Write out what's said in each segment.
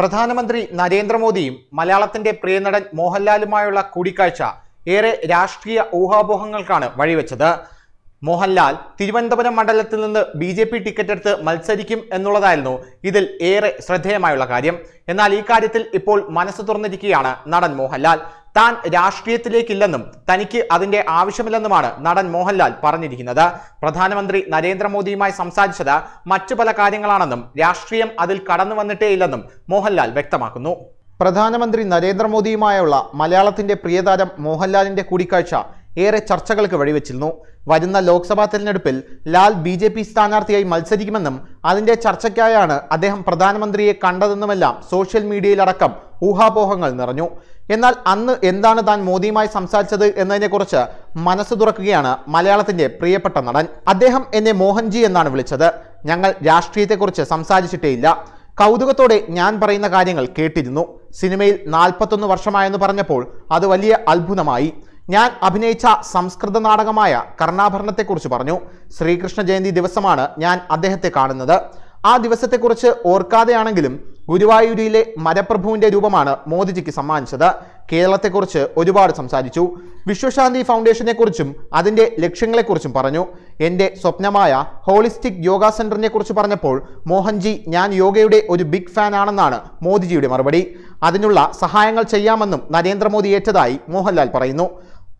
പ്രധാനമന്ത്രി നരേന്ദ്രമോദിയും മലയാളത്തിന്റെ പ്രിയനടൻ മോഹൻലാലുമായുള്ള കൂടിക്കാഴ്ച ഏറെ രാഷ്ട്രീയ ഊഹാപോഹങ്ങൾക്കാണ് വഴിവെച്ചത്. മോഹൻലാൽ തിരുവനന്തപുരം മണ്ഡലത്തിൽ നിന്ന് ബി ജെ പി ടിക്കറ്റ് എടുത്ത് മത്സരിക്കും എന്നുള്ളതായിരുന്നു ഇതിൽ ഏറെ ശ്രദ്ധേയമായുള്ള കാര്യം. എന്നാൽ ഈ കാര്യത്തിൽ ഇപ്പോൾ മനസ്സ് തുറന്നിരിക്കുകയാണ് നടൻ മോഹൻലാൽ. താൻ രാഷ്ട്രീയത്തിലേക്കില്ലെന്നും തനിക്ക് അതിന്റെ ആവശ്യമില്ലെന്നുമാണ് നടൻ മോഹൻലാൽ പറഞ്ഞിരിക്കുന്നത്. പ്രധാനമന്ത്രി നരേന്ദ്രമോദിയുമായി സംസാരിച്ചത് മറ്റു പല കാര്യങ്ങളാണെന്നും രാഷ്ട്രീയം അതിൽ കടന്നു വന്നിട്ടേ ഇല്ലെന്നും മോഹൻലാൽ വ്യക്തമാക്കുന്നു. പ്രധാനമന്ത്രി നരേന്ദ്രമോദിയുമായുള്ള മലയാളത്തിന്റെ പ്രിയതാരം മോഹൻലാലിന്റെ കൂടിക്കാഴ്ച ഏറെ ചർച്ചകൾക്ക് വഴിവെച്ചിരുന്നു. വരുന്ന ലോക്സഭാ തെരഞ്ഞെടുപ്പിൽ ലാൽ ബി ജെ പി സ്ഥാനാർത്ഥിയായി മത്സരിക്കുമെന്നും അതിന്റെ ചർച്ചയ്ക്കായാണ് അദ്ദേഹം പ്രധാനമന്ത്രിയെ കണ്ടതെന്നുമെല്ലാം സോഷ്യൽ മീഡിയയിലടക്കം ഊഹാപോഹങ്ങൾ നിറഞ്ഞു. എന്നാൽ അന്ന് എന്താണ് താൻ മോദിയുമായി സംസാരിച്ചത് എന്നതിനെക്കുറിച്ച് മനസ്സ് തുറക്കുകയാണ് മലയാളത്തിന്റെ പ്രിയപ്പെട്ട നടൻ. അദ്ദേഹം എന്നെ മോഹൻജി എന്നാണ് വിളിച്ചത്. ഞങ്ങൾ രാഷ്ട്രീയത്തെക്കുറിച്ച് സംസാരിച്ചിട്ടേയില്ല. കൗതുകത്തോടെ ഞാൻ പറയുന്ന കാര്യങ്ങൾ കേട്ടിരുന്നു. സിനിമയിൽ നാൽപ്പത്തൊന്ന് വർഷമായെന്ന് പറഞ്ഞപ്പോൾ അത് വലിയ അത്ഭുതമായി. ഞാൻ അഭിനയിച്ച സംസ്കൃത നാടകമായ കർണാഭരണത്തെക്കുറിച്ച് പറഞ്ഞു. ശ്രീകൃഷ്ണ ജയന്തി ദിവസമാണ് ഞാൻ അദ്ദേഹത്തെ കാണുന്നത്. ആ ദിവസത്തെക്കുറിച്ച് ഓർക്കാതെയാണെങ്കിലും ഗുരുവായൂരിലെ മരപ്രഭുവിന്റെ രൂപമാണ് മോദിജിക്ക് സമ്മാനിച്ചത്. കേരളത്തെക്കുറിച്ച് ഒരുപാട് സംസാരിച്ചു. വിശ്വശാന്തി ഫൗണ്ടേഷനെക്കുറിച്ചും അതിന്റെ ലക്ഷ്യങ്ങളെക്കുറിച്ചും പറഞ്ഞു. എന്റെ സ്വപ്നമായ ഹോളിസ്റ്റിക് യോഗ സെന്ററിനെക്കുറിച്ച് പറഞ്ഞപ്പോൾ മോഹൻജി ഞാൻ യോഗയുടെ ഒരു ബിഗ് ഫാൻ ആണെന്നാണ് മോദിജിയുടെ മറുപടി. അതിനുള്ള സഹായങ്ങൾ ചെയ്യാമെന്നും നരേന്ദ്രമോദി ഏറ്റതായി മോഹൻലാൽ പറയുന്നു.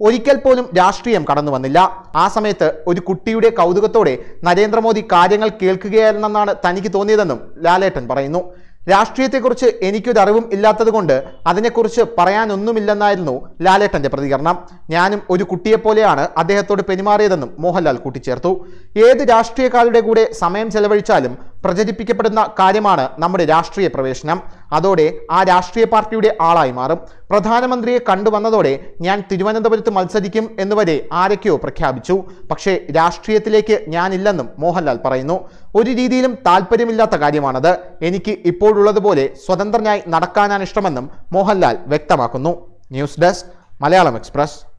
ഒരിക്കൽ പോലും രാഷ്ട്രീയം കടന്നു വന്നില്ല. ആ സമയത്ത് ഒരു കുട്ടിയുടെ കൗതുകത്തോടെ നരേന്ദ്രമോദി കാര്യങ്ങൾ കേൾക്കുകയായിരുന്നെന്നാണ് തനിക്ക് തോന്നിയതെന്നും ലാലേട്ടൻ പറയുന്നു. രാഷ്ട്രീയത്തെക്കുറിച്ച് എനിക്കൊരു അറിവും ഇല്ലാത്തതുകൊണ്ട് അതിനെക്കുറിച്ച് പറയാനൊന്നുമില്ലെന്നായിരുന്നു ലാലേട്ടന്റെ പ്രതികരണം. ഞാനും ഒരു കുട്ടിയെപ്പോലെയാണ് അദ്ദേഹത്തോട് പെരുമാറിയതെന്നും മോഹൻലാൽ കൂട്ടിച്ചേർത്തു. ഏത് രാഷ്ട്രീയക്കാരുടെ കൂടെ സമയം ചെലവഴിച്ചാലും പ്രചരിപ്പിക്കപ്പെടുന്ന കാര്യമാണ് നമ്മുടെ രാഷ്ട്രീയ പ്രവേശനം. അതോടെ ആ രാഷ്ട്രീയ പാർട്ടിയുടെ ആളായി മാറും. പ്രധാനമന്ത്രിയെ കണ്ടുവന്നതോടെ ഞാൻ തിരുവനന്തപുരത്ത് മത്സരിക്കും എന്നുവരെ ആരൊക്കെയോ പ്രഖ്യാപിച്ചു. പക്ഷേ രാഷ്ട്രീയത്തിലേക്ക് ഞാനില്ലെന്നും മോഹൻലാൽ പറയുന്നു. ഒരു രീതിയിലും താല്പര്യമില്ലാത്ത കാര്യമാണത്. എനിക്ക് ഇപ്പോഴുള്ളതുപോലെ സ്വതന്ത്രനായി നടക്കാനാണ് ഇഷ്ടമെന്നും മോഹൻലാൽ വ്യക്തമാക്കുന്നു. News desk Malayalam express.